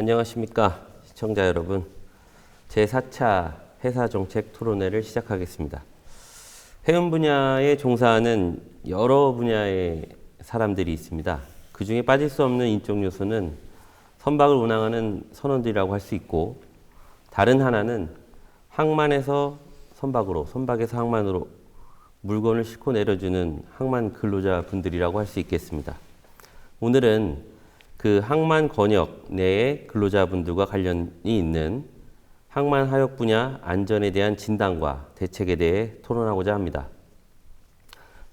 안녕하십니까 시청자 여러분. 제4차 회사 정책 토론회를 시작하겠습니다. 해운 분야에 종사하는 여러 분야의 사람들이 있습니다. 그 중에 빠질 수 없는 인적 요소는 선박을 운항하는 선원들이라고 할 수 있고 다른 하나는 항만에서 선박으로, 선박에서 항만으로 물건을 싣고 내려주는 항만 근로자 분들이라고 할 수 있겠습니다. 오늘은 그 항만 권역 내의 근로자분들과 관련이 있는 항만 하역 분야 안전에 대한 진단과 대책에 대해 토론하고자 합니다.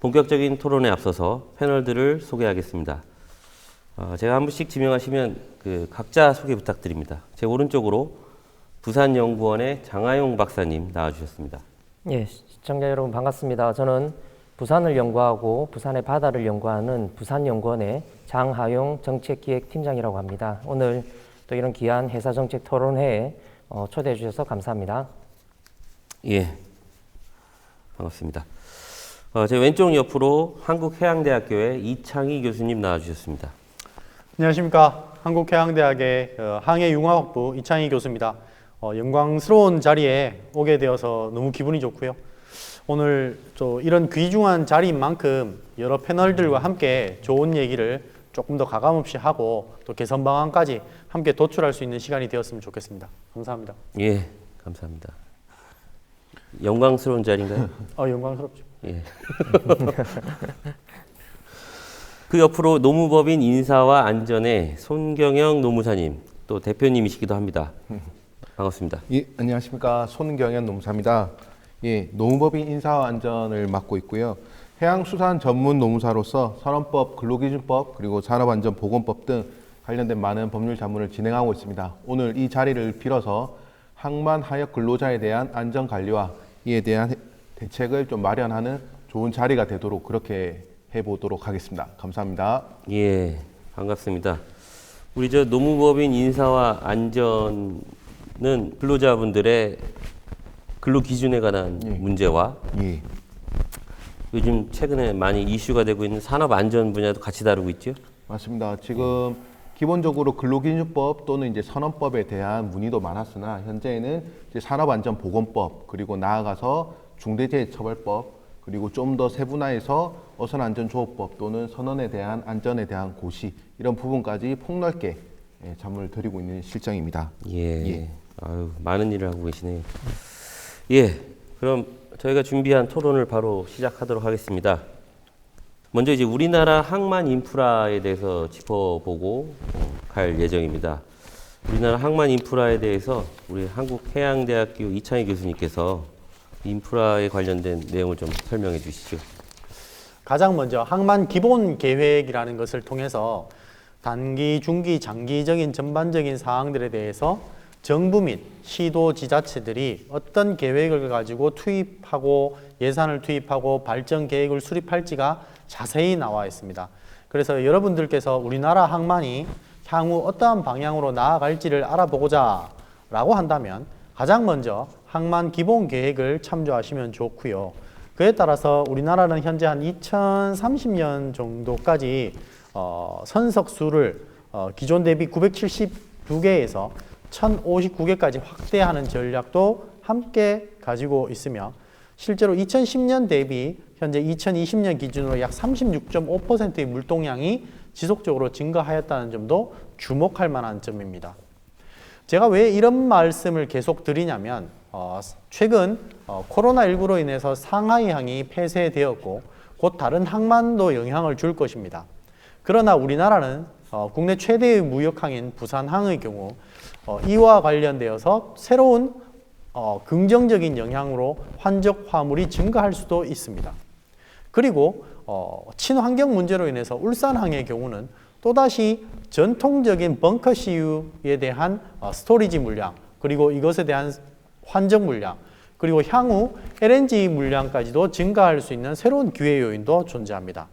본격적인 토론에 앞서서 패널들을 소개하겠습니다. 어, 제가 한 분씩 지명하시면 그 각자 소개 부탁드립니다. 제 오른쪽으로 부산연구원의 장하용 박사님 나와주셨습니다. 예, 시청자 여러분 반갑습니다. 저는 부산을 연구하고 부산의 바다를 연구하는 부산연구원의 장하용 정책기획팀장이라고 합니다. 오늘 또 이런 귀한 회사 정책 토론회에 어, 초대해 주셔서 감사합니다. 예, 반갑습니다. 어, 제 왼쪽 옆으로 한국해양대학교의 이창희 교수님 나와주셨습니다. 안녕하십니까. 한국해양대학의 어, 항해융화학부 이창희 교수입니다. 어, 영광스러운 자리에 오게 되어서 너무 기분이 좋고요. 오늘 또 이런 귀중한 자리인 만큼 여러 패널들과 함께 좋은 얘기를 조금 더 가감없이 하고 또 개선 방안까지 함께 도출할 수 있는 시간이 되었으면 좋겠습니다. 감사합니다. 예, 감사합니다. 영광스러운 자리인가요? 어, 영광스럽죠. 예. 그 옆으로 노무법인 인사와 안전의 손경영 노무사님 또 대표님이시기도 합니다. 반갑습니다. 예, 안녕하십니까. 손경현 노무사입니다. 예, 노무법인 인사와 안전을 맡고 있고요. 해양수산 전문 노무사로서 산업법, 근로기준법, 그리고 산업안전보건법 등 관련된 많은 법률 자문을 진행하고 있습니다. 오늘 이 자리를 빌어서 항만 하역 근로자에 대한 안전 관리와 이에 대한 해- 대책을 좀 마련하는 좋은 자리가 되도록 그렇게 해보도록 하겠습니다. 감사합니다. 예, 반갑습니다. 우리 저 노무법인 인사와 안전은 근로자분들의 근로 기준에 관한 문제와 예. 요즘 최근에 많이 이슈가 되고 있는 산업 안전 분야도 같이 다루고 있죠. 맞습니다. 지금 기본적으로 근로기준법 또는 이제 선언법에 대한 문의도 많았으나 현재는 이제 산업안전보건법 그리고 나아가서 중대재해처벌법 그리고 좀 더 세분화해서 어선안전조업법 또는 선언에 대한 안전에 대한 고시 이런 부분까지 폭넓게 예, 자문을 드리고 있는 실정입니다. 예. 예. 아유, 많은 일을 하고 계시네요. 예. 그럼 저희가 준비한 토론을 바로 시작하도록 하겠습니다. 먼저 이제 우리나라 항만 인프라에 대해서 짚어보고 어, 갈 예정입니다. 우리나라 항만 인프라에 대해서 우리 한국해양대학교 이창희 교수님께서 인프라에 관련된 내용을 좀 설명해 주시죠. 가장 먼저 항만 기본 계획이라는 것을 통해서 단기, 중기, 장기적인 전반적인 사항들에 대해서 정부 및 시도 지자체들이 어떤 계획을 가지고 투입하고 예산을 투입하고 발전 계획을 수립할지가 자세히 나와 있습니다. 그래서 여러분들께서 우리나라 항만이 향후 어떠한 방향으로 나아갈지를 알아보고자 라고 한다면 가장 먼저 항만 기본 계획을 참조하시면 좋고요. 그에 따라서 우리나라는 현재 한 2030년 정도까지 어, 선석 수를 어, 기존 대비 972개에서 1059개까지 확대하는 전략도 함께 가지고 있으며 실제로 2010년 대비 현재 2020년 기준으로 약 36.5%의 물동량이 지속적으로 증가하였다는 점도 주목할 만한 점입니다. 제가 왜 이런 말씀을 계속 드리냐면 어, 최근 어, 코로나19로 인해서 상하이항이 폐쇄되었고 곧 다른 항만도 영향을 줄 것입니다. 그러나 우리나라는 어, 국내 최대의 무역항인 부산항의 경우 어, 이와 관련되어서 새로운 어, 긍정적인 영향으로 환적 화물이 증가할 수도 있습니다. 그리고 어, 친환경 문제로 인해서 울산항의 경우는 또다시 전통적인 벙커 CU에 대한 어, 스토리지 물량 그리고 이것에 대한 환적 물량 그리고 향후 LNG 물량까지도 증가할 수 있는 새로운 기회 요인도 존재합니다.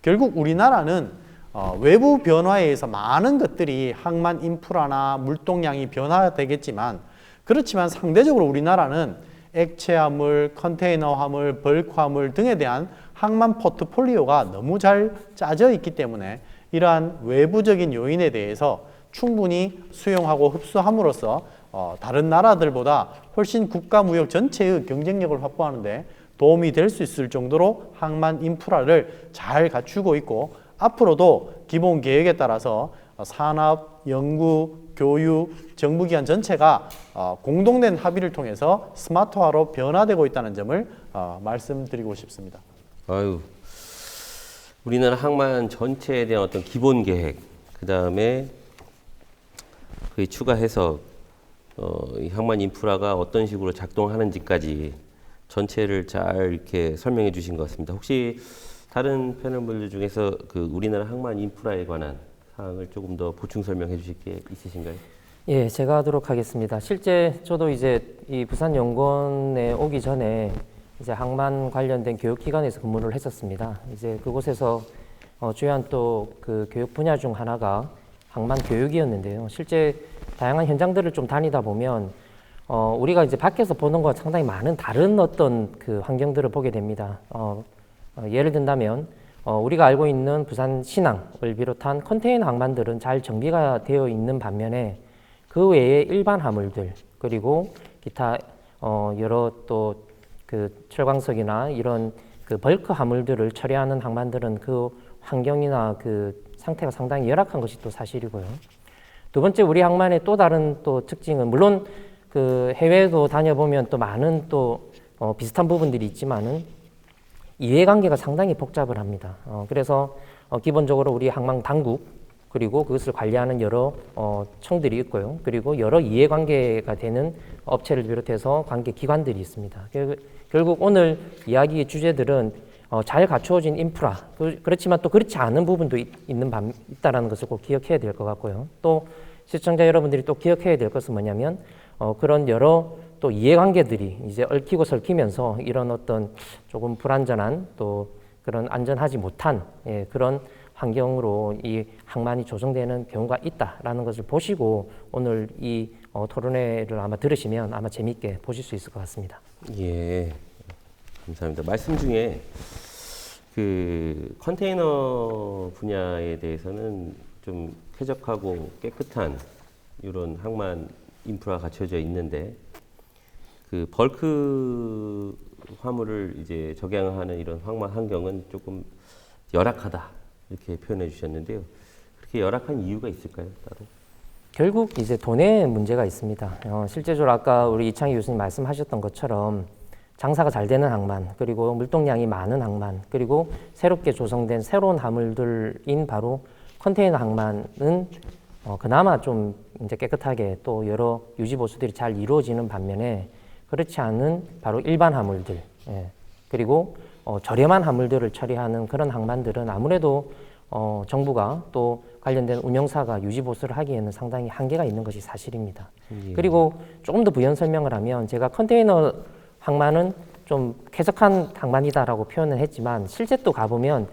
결국 우리나라는 어, 외부 변화에 의해서 많은 것들이 항만 인프라나 물동량이 변화되겠지만 그렇지만 상대적으로 우리나라는 액체 화물, 컨테이너 화물, 벌크 화물 등에 대한 항만 포트폴리오가 너무 잘 짜져 있기 때문에 이러한 외부적인 요인에 대해서 충분히 수용하고 흡수함으로써 어, 다른 나라들보다 훨씬 국가 무역 전체의 경쟁력을 확보하는데 도움이 될 수 있을 정도로 항만 인프라를 잘 갖추고 있고 앞으로도 기본 계획에 따라서 어, 산업, 연구, 교육, 정부기관 전체가 어, 공동된 합의를 통해서 스마트화로 변화되고 있다는 점을 어, 말씀드리고 싶습니다. 아유, 우리나라 항만 전체에 대한 어떤 기본 계획, 그 다음에 그 추가해서 어, 이 항만 인프라가 어떤 식으로 작동하는지까지 전체를 잘 이렇게 설명해 주신 것 같습니다. 혹시 다른 패널 분들 중에서 그 우리나라 항만 인프라에 관한 사항을 조금 더 보충 설명해 주실 게 있으신가요? 예, 제가 하도록 하겠습니다. 실제 저도 이제 이 부산 연구원에 오기 전에 이제 항만 관련된 교육기관에서 근무를 했었습니다. 이제 그곳에서 어, 주요한 또 그 교육 분야 중 하나가 항만 교육이었는데요. 실제 다양한 현장들을 좀 다니다 보면 어, 우리가 이제 밖에서 보는 것과 상당히 많은 다른 어떤 그 환경들을 보게 됩니다. 어, 어, 예를 든다면 어, 우리가 알고 있는 부산 신항을 비롯한 컨테이너 항만들은 잘 정비가 되어 있는 반면에 그 외에 일반 화물들 그리고 기타 어, 여러 또 그 철광석이나 이런 그 벌크 화물들을 처리하는 항만들은 그 환경이나 그 상태가 상당히 열악한 것이 또 사실이고요. 두 번째 우리 항만의 또 다른 또 특징은 물론 그 해외도 다녀보면 또 많은 또 어, 비슷한 부분들이 있지만은 이해관계가 상당히 복잡을 합니다. 어, 그래서 어, 기본적으로 우리 항만 당국 그리고 그것을 관리하는 여러 어, 청들이 있고요. 그리고 여러 이해관계가 되는 업체를 비롯해서 관계 기관들이 있습니다. 결- 결국 오늘 이야기 주제들은 어, 잘 갖추어진 인프라 그, 그렇지만 또 그렇지 않은 부분도 있, 있는 반, 있다라는 것을 꼭 기억해야 될 것 같고요. 또 시청자 여러분들이 또 기억해야 될 것은 뭐냐면 어, 그런 여러 또 이해관계들이 이제 얽히고 설키면서 이런 어떤 조금 불안전한 또 그런 안전하지 못한 예, 그런 환경으로 이 항만이 조성되는 경우가 있다라는 것을 보시고 오늘 이 어, 토론회를 아마 들으시면 아마 재미있게 보실 수 있을 것 같습니다. 예, 감사합니다. 말씀 중에 그 컨테이너 분야에 대해서는 좀 쾌적하고 깨끗한 이런 항만 인프라가 갖춰져 있는데 그 벌크 화물을 이제 적양하는 이런 항만 환경은 조금 열악하다 이렇게 표현해 주셨는데요. 그렇게 열악한 이유가 있을까요, 따로? 결국 이제 돈의 문제가 있습니다. 어, 실제적으로 아까 우리 이창희 교수님 말씀하셨던 것처럼 장사가 잘 되는 항만, 그리고 물동량이 많은 항만, 그리고 새롭게 조성된 새로운 화물들인 바로 컨테이너 항만은 어, 그나마 좀 이제 깨끗하게 또 여러 유지 보수들이 잘 이루어지는 반면에 그렇지 않은 바로 일반 화물들, 예. 그리고 어, 저렴한 화물들을 처리하는 그런 항만들은 아무래도 어, 정부가 또 관련된 운영사가 유지 보수를 하기에는 상당히 한계가 있는 것이 사실입니다. 그리고 조금 더 부연 설명을 하면 제가 컨테이너 항만은 좀 쾌적한 항만이다라고 표현을 했지만 실제 또 가보면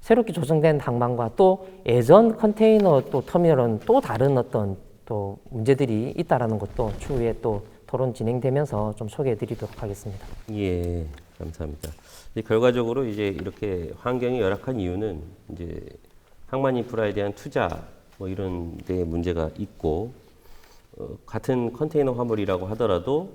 새롭게 조성된 항만과 또 예전 컨테이너 또 터미널은 또 다른 어떤 또 문제들이 있다라는 것도 추후에 또 토론 진행되면서 좀 소개해 드리도록 하겠습니다. 예, 감사합니다. 이제 결과적으로 이제 이렇게 환경이 열악한 이유는 이제 항만 인프라에 대한 투자 뭐 이런 데 문제가 있고 어, 같은 컨테이너 화물이라고 하더라도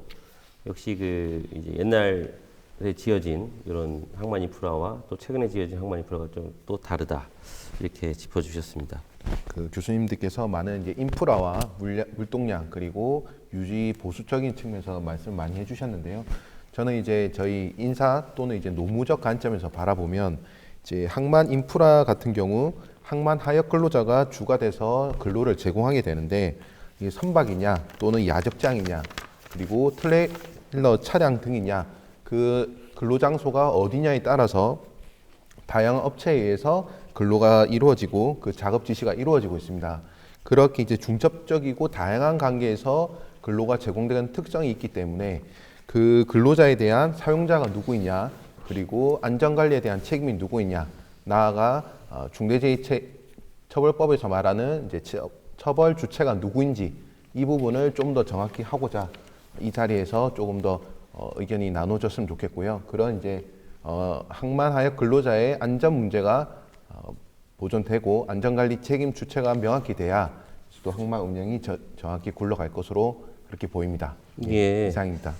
역시 그 이제 옛날에 지어진 이런 항만 인프라와 또 최근에 지어진 항만 인프라가 좀 또 다르다 이렇게 짚어주셨습니다. 그 교수님들께서 많은 이제 인프라와 물량, 물동량 그리고 유지 보수적인 측면에서 말씀 많이 해주셨는데요. 저는 이제 저희 인사 또는 이제 노무적 관점에서 바라보면 이제 항만 인프라 같은 경우 항만 하역 근로자가 주가 돼서 근로를 제공하게 되는데 이게 선박이냐 또는 야적장이냐 그리고 트레일러 차량 등이냐 그 근로 장소가 어디냐에 따라서 다양한 업체에 의해서 근로가 이루어지고 그 작업 지시가 이루어지고 있습니다. 그렇게 이제 중첩적이고 다양한 관계에서 근로가 제공되는 특성이 있기 때문에 그 근로자에 대한 사용자가 누구이냐 그리고 안전관리에 대한 책임이 누구이냐 나아가 어, 중대재해처벌법에서 말하는 이제 처- 처벌 주체가 누구인지 이 부분을 좀 더 정확히 하고자 이 자리에서 조금 더 어, 의견이 나눠졌으면 좋겠고요. 그런 이제 어, 항만 하역 근로자의 안전 문제가 어, 보존되고 안전관리 책임 주체가 명확히 돼야 또 항만 운영이 저- 정확히 굴러갈 것으로 그렇게 보입니다. 예. 이상입니다.